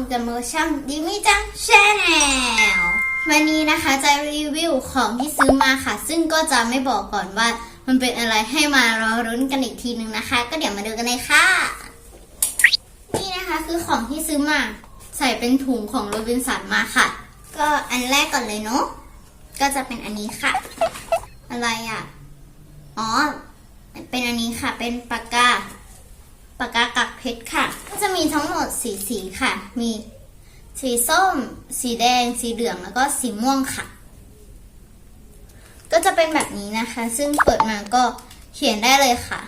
มกับโมช่องดิมิจังชาแนลวันนี้นะคะจะรีวิวของที่ซื้อมาค่ะ ซึ่งก็จะไม่บอกก่อนว่ามันเป็นอะไรให้มารอรุ้นกันอีกทีนึงนะคะ ก็เดี๋ยวมาดูกันเลยค่ะ นี่นะคะคือของที่ซื้อมา ใส่เป็นถุงของโรบินสันมาค่ะ ก็อันแรกก่อนเลยเนาะก็จะเป็นอันนี้ค่ะ อะไรอะ อ๋อ เป็นอันนี้ค่ะ เป็นปากกา ปากกากักเพชรค่ะ ก็จะมีทั้งหมดสีสีค่ะ มีสีส้ม สีแดง สีเหลือง แล้วก็สีม่วงค่ะ ก็จะเป็นแบบนี้นะคะ ซึ่งเปิดมาก็เขียนได้เลยค่ะ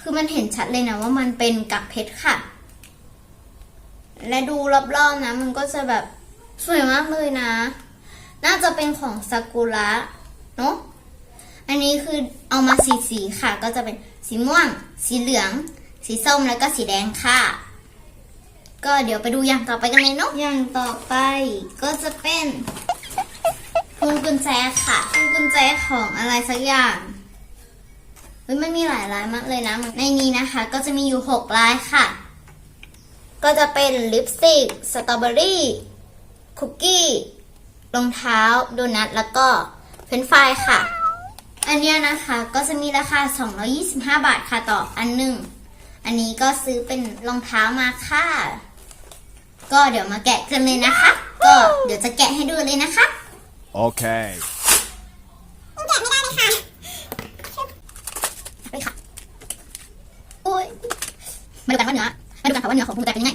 คือมันเห็นชัดเลยนะว่ามันเป็นกักเพชรค่ะ และดูรอบๆนะ มันก็จะแบบสวยมากเลยนะ น่าจะเป็นของซากุระเนาะ อันนี้คือเอามาสีสีค่ะ ก็จะเป็น สีม่วง สีเหลือง สีส้มแล้วก็สีแดงค่ะ ก็เดี๋ยวไปดูอย่างต่อไปกันเลยเนาะอย่างต่อไปก็จะเป็นพวงกุญแจค่ะพวงกุญแจของอะไรสักอย่างเฮ้ยมันมีหลายลายมากเลยนะ ในนี้นะคะ ก็จะมีอยู่หกลายค่ะ ก็จะเป็นลิปสติกสตรอเบอรี่คุกกี้รองเท้าโดนัทแล้วก็เฟรนช์ฟรายค่ะ อันเนี้ยนะคะก็จะมีราคา 225 บาทค่ะต่ออันหนึ่ง อันนี้ก็ซื้อเป็นรองเท้ามาค่ะ ก็เดี๋ยวมาแกะกันเลยนะคะ ก็เดี๋ยวจะแกะให้ดูเลยนะคะ Okay. แกะไม่ได้เลยค่ะไปค่ะอุ้ยมาดูกันว่าเนื้อมาดูกันค่ะว่าเนื้อของภูมิใจเป็นยังไง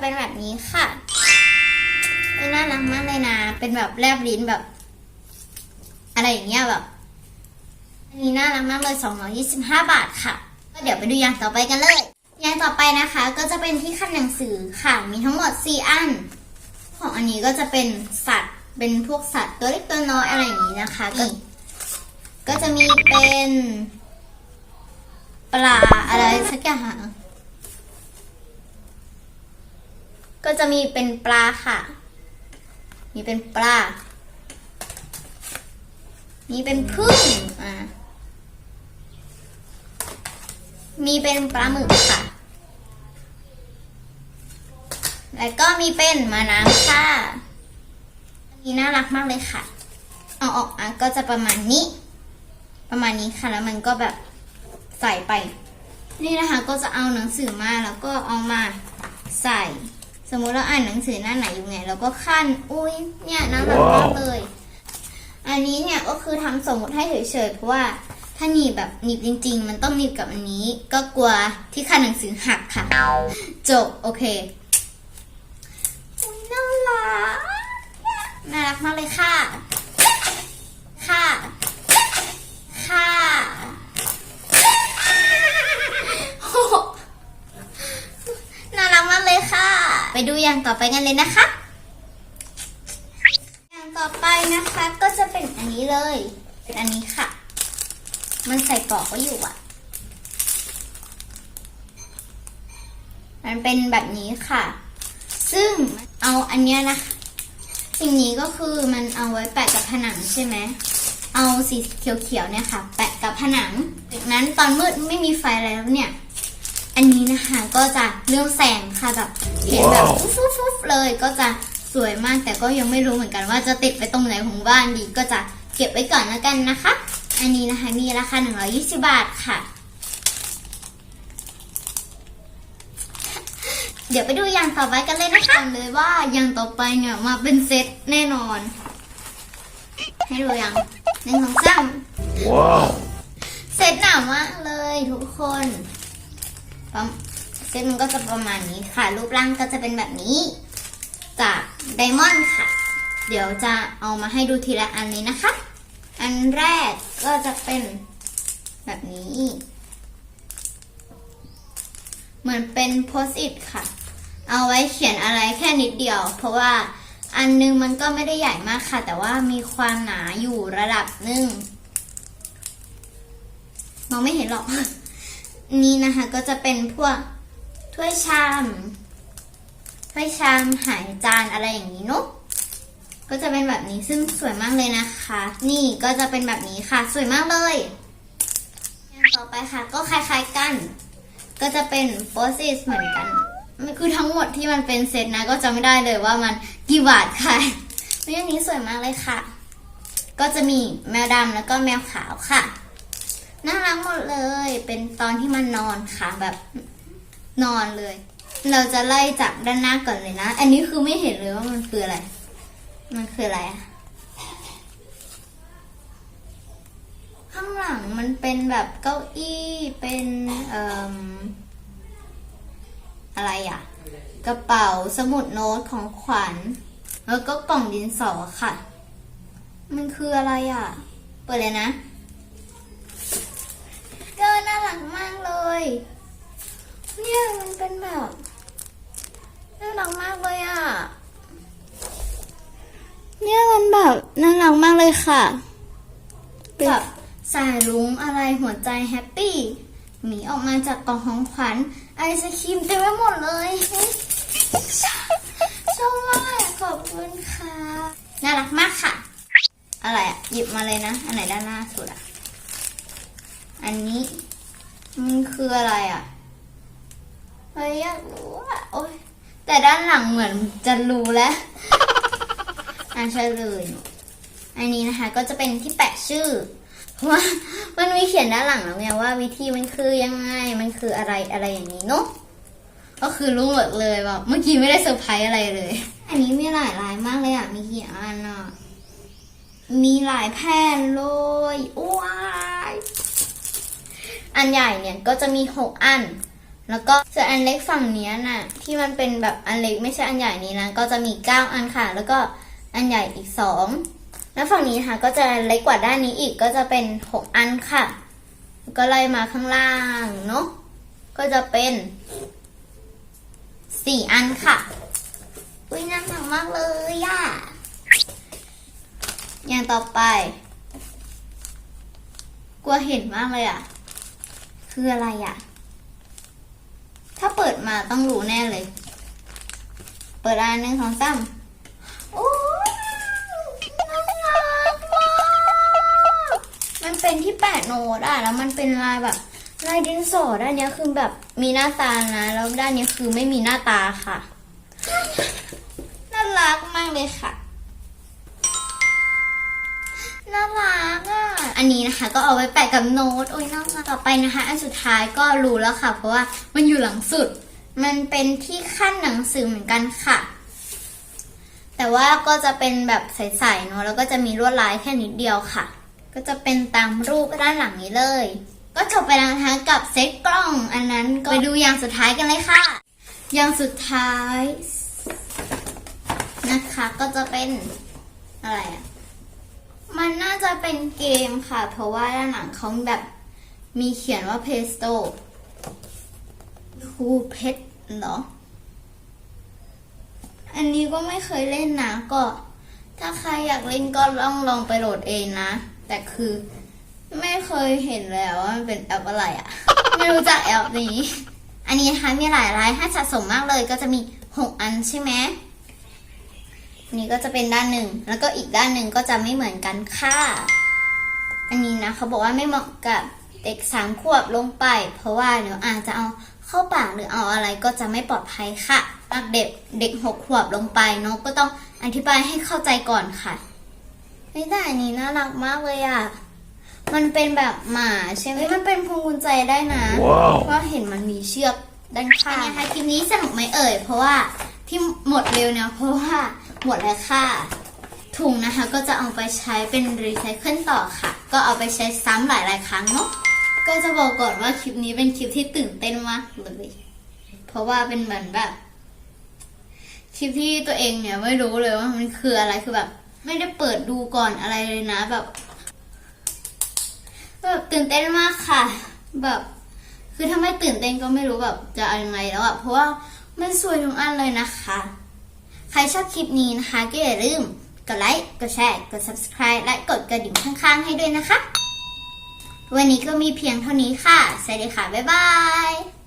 เป็นแบบนี้ค่ะเป็นน่ารักมากเลยนะ เป็นแบบแลบลิ้นแบบ อะไรอย่างเงี้ยแบบ อันนี้น่ารักมากเลย 225 บาทค่ะ ก็เดี๋ยวไปดูอย่างต่อไปกันเลย อย่างต่อไปนะคะ ก็จะเป็นที่ขันหนังสือค่ะ มีทั้งหมด 4 อัน ของอันนี้ก็จะเป็นสัตว์ เป็นพวกสัตว์ตัวเล็กตัวน้อยอะไรอย่างนี้นะคะก็ก็จะมีเป็นปลาอะไรสักอย่าง ก็จะมีเป็นปลาค่ะมีเป็นปลามีเป็นพึ่งอ่ามีเป็นปลาหมึกค่ะ แล้วก็มีเป็นมาน้ำค่ะนนี้น่ารักมากเลยค่ะ เอาออกอะก็จะประมาณนี้ ประมาณนี้ค่ะ แล้วมันก็แบบใส่ไป นี่นะคะก็จะเอาหนังสือมาแล้วก็เอามาใส่ สมมุติเราอ่านหนังสือหน้าไหนอยู่ไงเราก็ขั้นอุ้ยเนี่ยน่ารักมากเลย อันนี้เนี่ยก็คือทำสมมติให้เฉยๆเพราะว่าถ้าหนีบแบบหนีบจริง ๆ มันต้องหนีบกับอันนี้ ก็กลัวที่คันหนังสือหักค่ะ จบโอเคอุ๊ยน่ารักน่ารักมากเลยค่ะ ค่ะ ค่ะโอ้โหน่ารักมากเลยค่ะ ไปดูอย่างต่อไปกันเลยนะคะ อย่างต่อไปนะคะก็จะเป็นอันนี้เลย เป็นอันนี้ค่ะ มันใส่ปลอกไว้อยู่อะ มันเป็นแบบนี้ค่ะ ซึ่งเอาอันเนี้ยนะคะสิ่งนี้ก็คือมันเอาไว้แปะกับผนังใช่ไหม เอาสีเขียวๆเนี่ยค่ะ แปะกับผนัง จากนั้นตอนมืดไม่มีไฟแล้วเนี่ย อันนี้นะคะก็จะเรื่องแสงค่ะแบบเห็นแบบฟุ๊บๆๆเลยก็จะสวยมากแต่ก็ยังไม่รู้เหมือนกันว่าจะติดไปตรงไหนของบ้านดีก็จะเก็บไว้ก่อนแล้วกันนะคะ อันนี้นะคะมีราคา 120 บาทค่ะ เดี๋ยวไปดูอย่างต่อไปกันเลยนะคะเลยว่าอย่างต่อไปเนี่ยมาเป็นเซตแน่นอน ให้ดูอย่างหนึ่งสองสาม Wow. เซตหนามากเลยทุกคนประม เซตมันก็จะประมาณนี้ค่ะ รูปร่างก็จะเป็นแบบนี้ จากไดมอนด์ค่ะ เดี๋ยวจะเอามาให้ดูทีละอันเลยนะคะ อันแรกก็จะเป็นแบบนี้ เหมือนเป็นโพสต์อิทค่ะ เอาไว้เขียนอะไรแค่นิดเดียว เพราะว่าอันนึงมันก็ไม่ได้ใหญ่มากค่ะ แต่ว่ามีความหนาอยู่ระดับหนึ่งมองไม่เห็นหรอก นี่นะคะก็จะเป็นพวกถ้วยชามถ้วยชามหายจานอะไรอย่างนี้เนอะก็จะเป็นแบบนี้ซึ่งสวยมากเลยนะคะ นี่ก็จะเป็นแบบนี้ค่ะ สวยมากเลยย่างต่อไปค่ะ ก็คล้ายๆกัน ก็จะเป็นโฟสิสเหมือนกันมันคือทั้งหมดที่มันเป็นเซตนะก็จะไม่ได้เลยว่ามันกี่บาทค่ะเรื่องนี้สวยมากเลยค่ะ ก็จะมีแมวดำแล้วก็แมวขาวค่ะ น่ารักหมดเลย เป็นตอนที่มันนอนค่ะแบบนอนเลย เราจะไล่จากด้านหน้าก่อนเลยนะ อันนี้คือไม่เห็นเลยว่ามันคืออะไร มันคืออะไรอะข้างหลังมันเป็นแบบเก้าอี้เป็นเอ่อะไรอะกระเป๋าสมุดโน้ตของขวัญ แล้วก็กล่องดินสอค่ะ มันคืออะไรอะเปิดเลยนะ เก็น่ารักมากเลย เนี่ยมันเป็นแบบน่ารักมากเลยอะ เนี่ยมันแบบ น่ารักมากเลยค่ะ กับสายรุ้งอะไรหัวใจแฮปปี้หมีออกมาจากกล่องของขวัญไอศครีมเต็มไปหมดเลยเฮ้ยชอบมากขอบคุณค่ะน่ารักมากค่ะ อะไรอะ หยิบมาเลยนะ อันไหนด้านหน้าสุดอะ อันนี้มันคืออะไรอะเฮ้ยอยากรู้อะโอ๊ยแต่ด้านหลังเหมือนจะรู้แล้ว อ่านเฉลย อันนี้นะคะก็จะเป็นที่แปะชื่อเพราะว่ามันมีเขียนด้านหลังแล้วไงว่าวิธีมันคือยังไงมันคืออะไรอะไรอย่างนี้เนาะก็คือรู้หมดเลยแบบเมื่อกี้ไม่ได้เซอร์ไพรส์อะไรเลย อันนี้มีหลายลายมากเลยอะมีกี่อันอะมีหลายแผ่นเลยว้ายอันใหญ่เนี่ยก็จะมีหกอัน แล้วก็ส่วนอันเล็กฝั่งนี้น่ะ ที่มันเป็นแบบอันเล็กไม่ใช่อันใหญ่นี้นะก็จะมีเก้าอันค่ะ แล้วก็อันใหญ่อีกสอง แล้วฝั่งนี้ค่ะก็จะเล็กกว่าด้านนี้อีกก็จะเป็นหกอันค่ะ ก็ไล่มาข้างล่างเนาะก็จะเป็นสี่อันค่ะอุ้ยน่ารักมากเลยย่ะอย่างต่อไป กลัวเห็นมากเลยอะ คืออะไรอะ ถ้าเปิดมาต้องรู้แน่เลย เปิดอันหนึ่งสองสาม เป็นที่แปะโน้ตอะแล้วมันเป็นลายแบบลายดินสอด้านนี้คือแบบมีหน้าตานะ แล้วด้านนี้คือไม่มีหน้าตาค่ะ น่ารักมากเลยค่ะ น่ารักอะ อันนี้นะคะ ก็เอาไว้แปะกับโน้ตโอ้ยน่ารักต่อไปนะคะ อันสุดท้ายก็รู้แล้วค่ะ เพราะว่ามันอยู่หลังสุด มันเป็นที่ขั้นหนังสือเหมือนกันค่ะ แต่ว่าก็จะเป็นแบบใสๆเนาะแล้วก็จะมีลวดลายแค่นิดเดียวค่ะ ก็จะเป็นตามรูปด้านหลังนี้เลย ก็จบไปแล้วนะคะกับเซ็ตกล้องอันนั้นก็ไปดูอย่างสุดท้ายกันเลยค่ะ อย่างสุดท้าย นะคะก็จะเป็นอะไรอะมันน่าจะเป็นเกมค่ะ เพราะว่าด้านหลังเขาแบบมีเขียนว่าเพสโตคูเพชเหรออันนี้ก็ไม่เคยเล่นนะก็ ถ้าใครอยากเล่นก็ลองลองไปโหลดเองนะ แต่คือไม่เคยเห็นเลยว่ามันเป็นแอปอะไรอะไม่รู้จักแอปนี้ อันนี้นะคะมีหลายรายให้สะสมมากเลยก็จะมีหกอันใช่ไหมนนี้ก็จะเป็นด้านหนึ่ง แล้วก็อีกด้านหนึ่งก็จะไม่เหมือนกันค่ะ อันนี้นะเขาบอกว่าไม่เหมาะกับเด็กสามขวบลงไป เพราะว่าเดี๋ยวอาจจะเอาเข้าปากหรือเอาอะไรก็จะไม่ปลอดภัยค่ะมากเด็กเด็กหกขวบลงไปเนาะก็ต้องอธิบายให้เข้าใจก่อนค่ะ ไม่แต่อันนี้น่ารักมากเลยอะ มันเป็นแบบหมาใช่ไหมมันเป็นพวงกุญแจได้นะว้าวเพราะเห็นมันมีเชือกด้านข้างนะคะคลิปนี้สนุกไหมเอ่ย เพราะว่าที่หมดเร็วเนี่ยเพราะว่าหมดแล้วค่ะ ถุงนะคะก็จะเอาไปใช้เป็นรีไซเคิลต่อค่ะ ก็เอาไปใช้ซ้ำหลายๆครั้งเนาะ ก็จะบอกก่อนว่าคลิปนี้เป็นคลิปที่ตื่นเต้นมากเลย เพราะว่าเป็นเหมือนแบบคลิปที่ตัวเองเนี่ยไม่รู้เลยว่ามันคืออะไรคือแบบ ไม่ได้เปิดดูก่อนอะไรเลยนะ แบบแบบตื่นเต้นมากค่ะ แบบ คือถ้าไม่ตื่นเต้นก็ไม่รู้แบบจะเอายังไงแล้วอะเพราะว่ามันสวยทุกอันเลยนะคะ ใครชอบคลิปนี้นะคะ ก็อย่าลืมกดไลค์กดแชร์กด subscribe และกดกระดิ่งข้างๆ ให้ด้วยนะคะ วันนี้ก็มีเพียงเท่านี้ค่ะสวัสดีค่ะ บ๊ายบาย